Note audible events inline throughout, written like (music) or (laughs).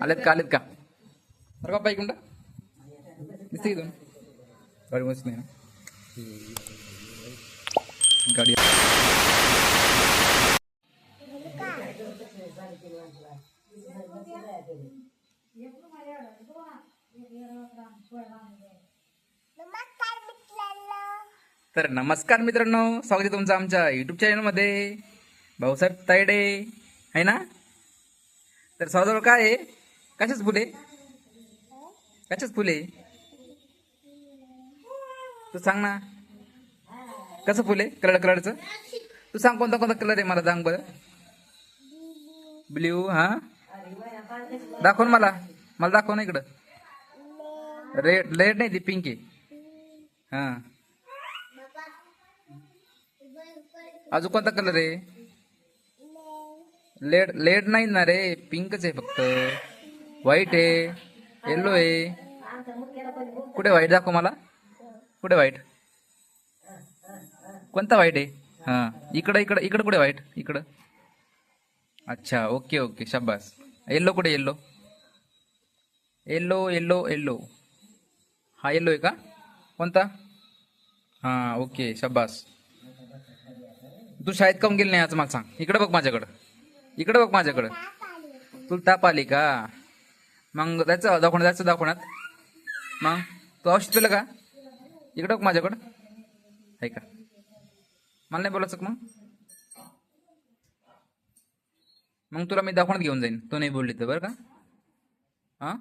आलेत का आलेत का अरे बाप्पा इकडून दिसते इथून गाडी मस्त नाही ना गाडी नमस्कार मित्रांनो तर नमस्कार मित्रांनो स्वागत आहे तुमचं आमच्या यूट्यूब चॅनलमध्ये भाऊसाहेब तायडे आहे ना तर स्वाजवळ काय आहे कशाच फुले? कशाच फुले? तू सांग ना. कसं फुले? कलर कलरचं तू सांग कोणता कोणता कलर आहे मला सांग बरं. ब्ल्यू हा? दाखव मला. मला दाखव ना इकडं. रेड रेड नाही ती पिंक आहे. हा. अजून कोणता कलर आहे? लेड लेड नाही ना रे. पिंकच आहे फक्त. व्हाईट आहे येल्लो आहे कुठे व्हाईट दाखव मला? कुठे व्हाईट कोणता व्हाईट आहे हां इकडं इकडं इकडं कुठे व्हाईट इकडं. अच्छा ओके ओके शाबास. येल्लो कुठे येल्लो येल्लो येल्लो येल्लो हा येल्लो आहे का? कोणता? हां ओके शाबास. तू शाळेत काऊन गेली नाही आज मला सांग. इकडं बघ माझ्याकडं. इकडं बघ माझ्याकडं. तुला ताप आली का? मग जायचं दाखवण्यात जायचं दाखवण्यात मग तू औषध पिलं का? इकडं बघ माझ्याकडं. आहे का? मला नाही बोलायचं मग? मग तुला मी दाखवण्यात घेऊन जाईन. तू नाही बोलली तर बरं का? हां?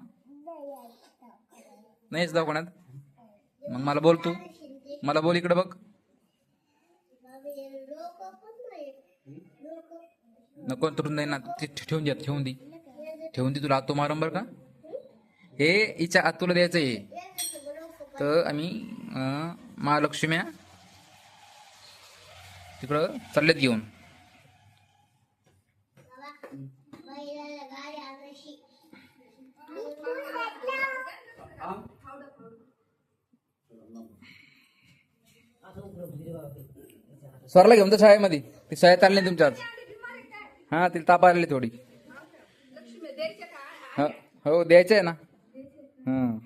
नाहीच दाखवण्यात मग मला बोल तू. मला बोल इकडं बघ. नको तुटून जाईन ना. ते ठेवून द्या ठेवून दे. ठेवून दे तुला आतो मारंबर का? हे हिच्या आत तुला द्यायचं आहे तर आम्ही अं, महालक्ष्म्या तिकडं चाललेत घेऊन. स्वरला घेऊन तर शाळेमध्ये. ती शाळेत आली नाही तुमच्या आज हा तिला ताप आलेली थोडी. ह- हो द्यायचं आहे ना हं.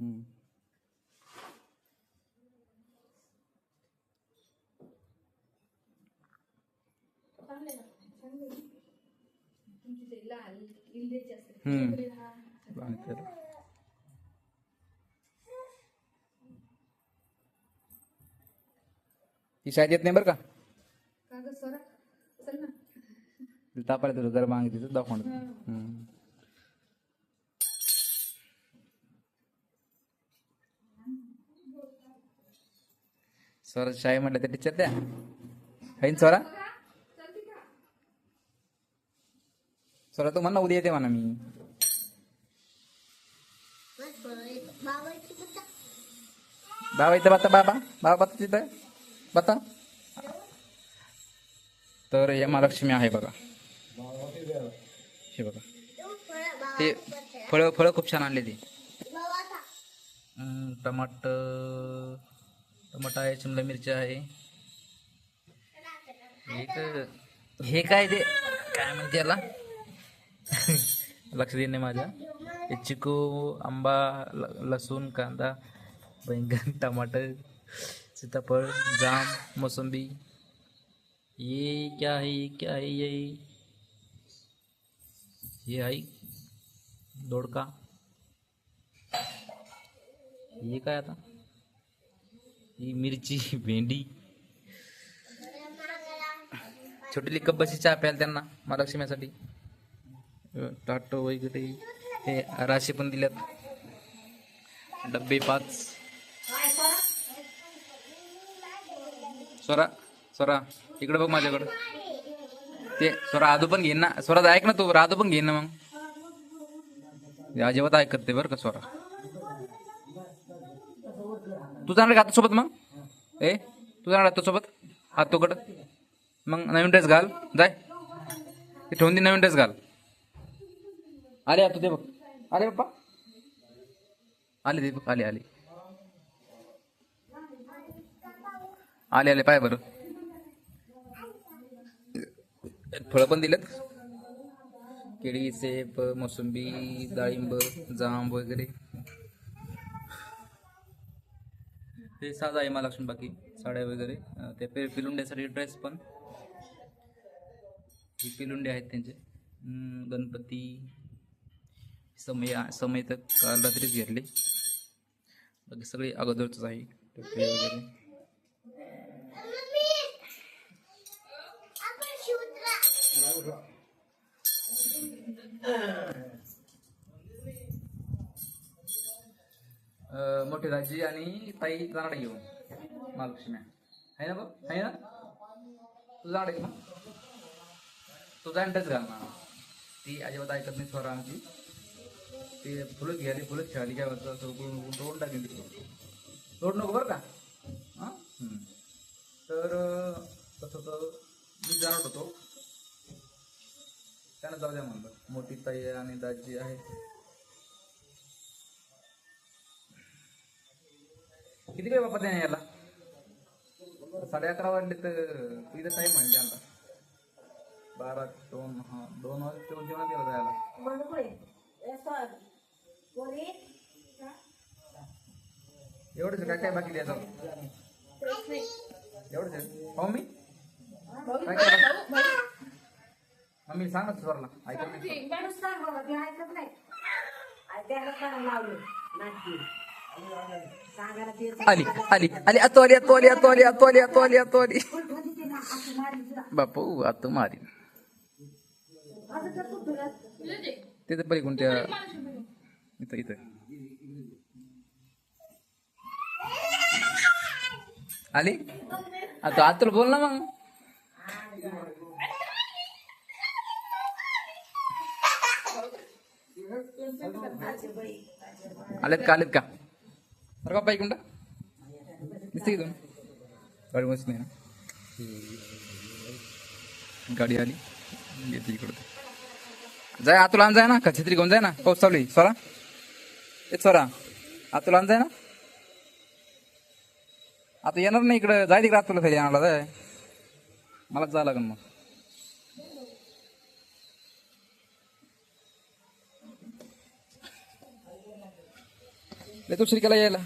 हं. हं. चालेल. ती शाळेत येत नाही बरं का तापायला ताप आला तुला जरा मागे तिथं दाखवणार स्वरा शाळे म्हटलं तर टीचर द्या. हैन स्वरा? स्वरा तू म्हणा उद्या येते म्हणा मी. बाबा इथं बता बाबा. बाबा बता तिथं. बता. तर हे महालक्ष्मी आहे बघा. हे बघा. ते फळं फळं खूप छान आणले ते. टमाट टमाटा आहे शिमला मिरची आहे. हे हे काय ते? काय म्हणते याला? लक्ष देणे माझ्या. हे चिकू आंबा लसूण कांदा बैंगन टमाटर सीताफळ जाम मोसंबी. ये क्या है ये क्या है ये ये आई दोडका. हे काय आता? ही मिरची भेंडी. छोटी लिकप चहा प्यायला त्यांना महालक्ष्मीसाठी टाटो वगैरे हे राशी पण दिल्यात. डब्बे पाच. स्वरा स्वरा इकडे बघ माझ्याकडं. ते स्वरा पण घेईन ना. स्वराज ऐक ना तू राधू पण घेईन ना मग. अजिबात ऐकत ते बरं का स्वरा तू जाणार का सोबत मग? ए तू जाणार आता सोबत हात तुकड मग नवीन ड्रेस घाल. जाय. ते ठेवून दे नवीन ड्रेस घाल. आले आता ते बघ. आले पप्पा. आले ते बघ आले आले. आले आले पाय बरं फळं पण दिलेत. केळी सेप मोसंबी डाळिंब जांब वगैरे. हे साज आहे महालक्ष्मी बाकी साड्या वगैरे. ते त्या पे पिलुंड्यासाठी ड्रेस पण. हे पिलुंडे आहेत त्यांचे. गणपती. समय समय तर काल रात्रीच घेतले. बाकी सगळे अगोदरच आहे. वगैरे. मोठी दाजी आणि ताई जाणार घेऊन महालक्ष्मी आहे ना बघ आहे ना? तू जाणार आहे तू जाणटच घाल ना ती अजिबात ऐकत नाही स्वरा आमची. ती फुलंच घ्यायली फुलंच खेळाली काय होतं असं उकळून टाकेल तिकडे तोड नको बरं का? हां? तर तसं तर मी जाणार होतो. त्यानं जाऊ द्या म्हणलं. मोठी ताई आणि दाजी आहे किती काय बापा त्याने याला? साडे अकरा वाजले तर इथं टाईम म्हणजे आता. बारा दोन हा दोन वाजले जेवण जेवण दिवस जायला एवढंच काय काय बाकी द्यायचं एवढंच. पाहू मी? काय काय? मम्मी सांग ना स्वरला. ऐकत नाही. आली आली आली. आतो आली आतो आली आतो आली बापू आतो मारी. तिथं पली कोणत्या इथं इथं. आली? आता आतुल बोल ना मग. आलेत का आलेत का? अरे बाप्पा इकडं दिसते की दोन गाडी मस्त नाही ना गाडी आली येते इकडं जाय आतुला आण जाय ना का छत्री घेऊन जाय ना पाऊस चालू आहे स्वरा ए स्वरा आतुला आण जाय ना आता येणार नाही इकडं जाय तिकडे आतुला खाली आणायला जाय मलाच जावं लागेल मग नाही तो केला यायला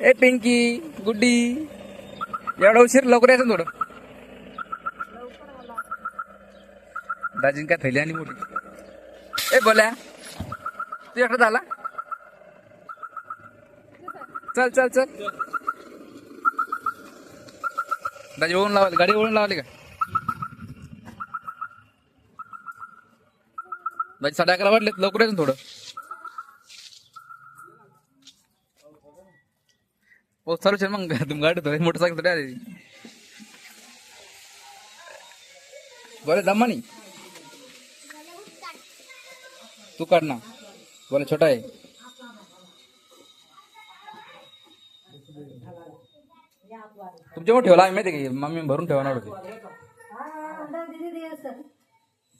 ए पिंकी गुड्डी एवढा उशीर लवकर यायचं थोडं दाजीन काय थैली आणि मोठी ए बोल्या तू एकटा झाला चल चल चल दाजी ओळून लावाली गाडी ओळून लावली का म्हणजे साडे अकरा वाटले लवकर यायचं ना थोडं. हो चालू आहे मग. (laughs) तुम्ही गाडी थोडी मोटरसायकल थोडी आली. बरं जमा नाही तू काढ ना. बोला छोटा आहे. तुमच्या मोठे ठेवला आम्ही माहिती का की? मम्मी भरून ठेवणार होते.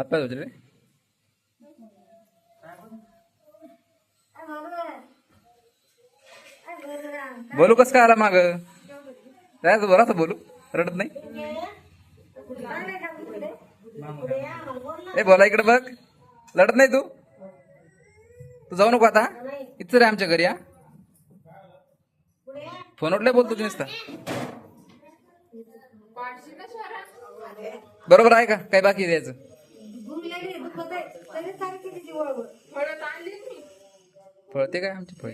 हात पाय धुतले रे. बोलू कस काय आला माग? जायचं बरं असं बोलू. रडत नाही? ए बोला इकडे बघ. लढत नाही तू? तू जाऊ नको आता. इथं रे आमच्या घरी या फोन उठलाय बोलतो तुम्ही नुसता. बरोबर आहे का? काय बाकी द्यायचं फळते काय आमची फळ?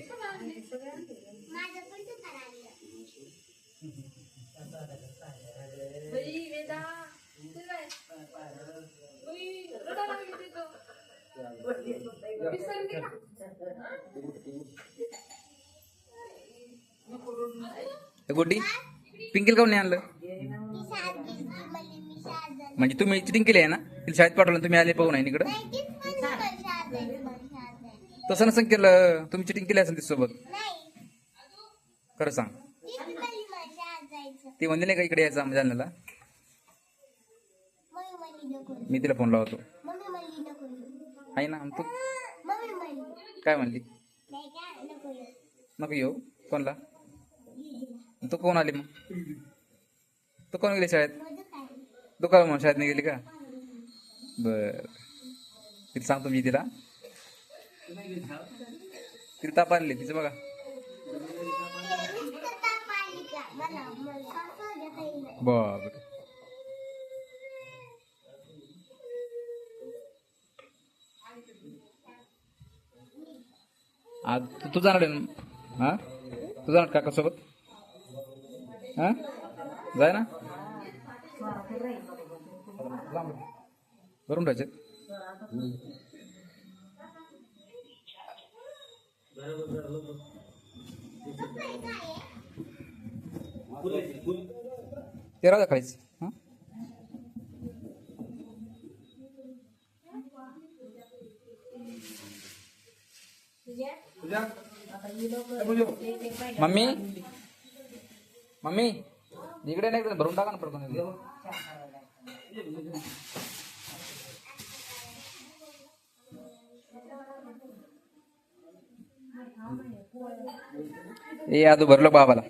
हे गोडी पिंकीला काऊन नाही आणलं. म्हणजे तुम्ही चिटिंग केली आहे ना? तिला शाळेत पाठवलं तुम्ही आले पाहू नाही इकडं नाही, तीच म्हणली मला शाळेत जायचं, मला शाळेत जायचं. तसं नसं केलं तुम्ही चिटिंग केली असेल तिच्यासोबत. खरं सांग. ती म्हणली नाही का इकडे यायचं जालन्याला? मम्मी मी तिला फोन लावतो. आहे ना तू काय म्हणली? नको येऊ. कोणला? तू कोण आली मग? तू कोण गेली शाळेत? तू काय म्हणून मग शाळेत नाही गेली का? बर. तिला सांगतो मी तिला. तिला ताप आली तिचं बघा. आज तू जाणार हा? तू जाणार काकासोबत? हा? जाय ना? भरून ठेवायचे ते राहू द्या खालीच. हा? मम्मी? मम्मी? इकडे नाही भरून टाका ना पडतो ए आदू भरलो बाबाला.